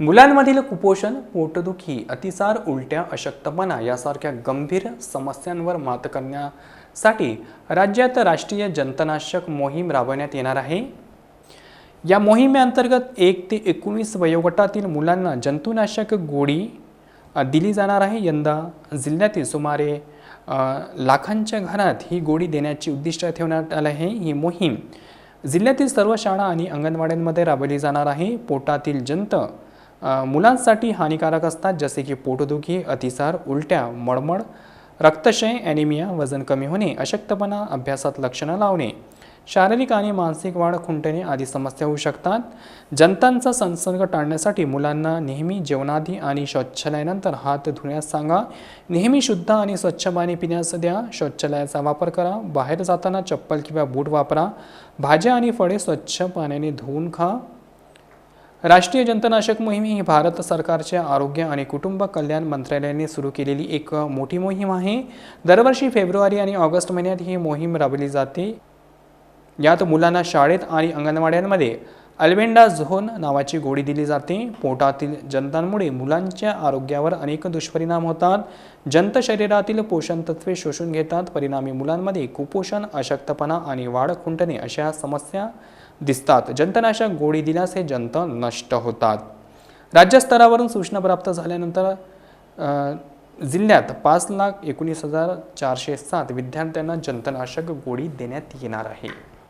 मुलांमधील कुपोषण पोटदुखी अतिसार उलट्या अशक्तपणा यासारख्या गंभीर समस्यांवर मात करण्यासाठी राज्यात राष्ट्रीय जंतनाशक मोहीम राबवण्यात येणार आहे. या मोहिमेअंतर्गत एक ते एकोणीस वयोगटातील मुलांना जंतुनाशक गोळी दिली जाणार आहे. यंदा जिल्ह्यातील सुमारे लाखांच्या घरात ही गोळी देण्याची उद्दिष्ट ठेवण्यात आलं आहे. ही मोहीम जिल्ह्यातील सर्व शाळा आणि अंगणवाड्यांमध्ये राबवली जाणार आहे. पोटातील जंत मुलांसाठी हानिकारक असतात जसे की पोटदुखी अतिसार उलट्या मळमळ रक्तक्षय ॲनिमिया वजन कमी होणे अशक्तपणा अभ्यासात लक्षणं लावणे. शारीरिक आणि मानसिक वाढ खुंटणे आदी समस्या होऊ शकतात. जंतांचा संसर्ग टाळण्यासाठी मुलांना नेहमी जेवणाआधी आणि शौचालयानंतर हात धुण्यास सांगा. नेहमी शुद्ध आणि स्वच्छ पाणी पिण्यास द्या. शौचालयाचा वापर करा. बाहेर जाताना चप्पल किंवा बूट वापरा. भाज्या आणि फळे स्वच्छ पाण्याने धुवून खा. राष्ट्रीय जंतनाशक मोहीम ही भारत सरकारच्या आरोग्य आणि कुटुंब कल्याण मंत्रालयाने सुरू केलेली एक मोठी मोहीम आहे. दरवर्षी फेब्रुवारी आणि ऑगस्ट महिन्यात ही मोहीम राबवली जाते. यात मुलांना शाळेत आणि अंगणवाड्यांमध्ये अल्बेंडा झोन नावाची गोळी दिली जाते. पोटातील जंतांमुळे मुलांच्या आरोग्यावर अनेक दुष्परिणाम होतात. जंत शरीरातील पोषण तत्वे शोषून घेतात. परिणामी मुलांमध्ये कुपोषण अशक्तपणा आणि वाढ खुंटणे अशा समस्या दिसतात. जंतनाशक गोळी दिल्यास हे जंत नष्ट होतात. राज्यस्तरावरून सूचना प्राप्त झाल्यानंतर जिल्ह्यात पाच लाख एकोणीस हजार चारशे सात विद्यार्थ्यांना जंतनाशक गोळी देण्यात येणार आहे.